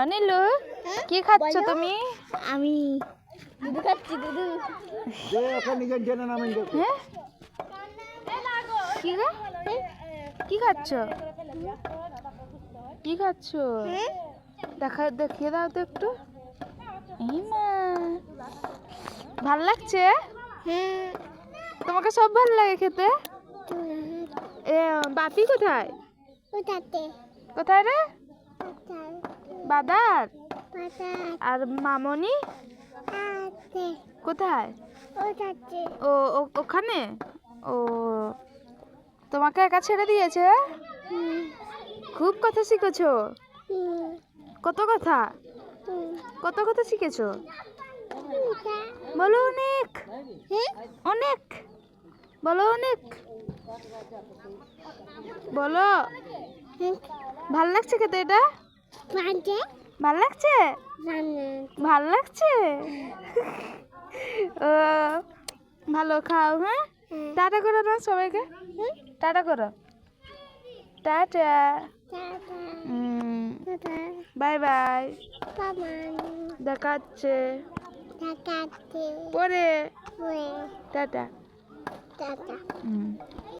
অনিলু কি খাচ্ছ তুমি? আমি দুধু খাচ্ছি দুধু। ওকে নিজের জেনে নামেন দেখো হ্যাঁ? কি গো? কি খাচ্ছ? কি খাচ্ছ? দেখা দেখিয়ে দাও তো একটু। এই মা। ভালো লাগছে? হ্যাঁ। তোমাকে সব ভালো লাগে খেতে? এ বাপি কোথায়? কোথায় রে? বাদার? আর মামনি? কোথায়? ও ও- ওখানে? ও তোমাকে একা ছেড়ে দিয়েছে? খুব কথা শিখেছো? কত কথা? কত কথা শিখেছো? বলো অনেক। অনেক। বলো অনেক। বলো। ভালো লাগছে খেতে এটা? ভালো লাগছে? ভালো লাগছে? ও ভালো খাও হ্যাঁ? টাটা করো না সবাইকে? টাটা করো। টাটা। Bye bye. দেখাচ্ছে। পরে। টাটা। টাটা।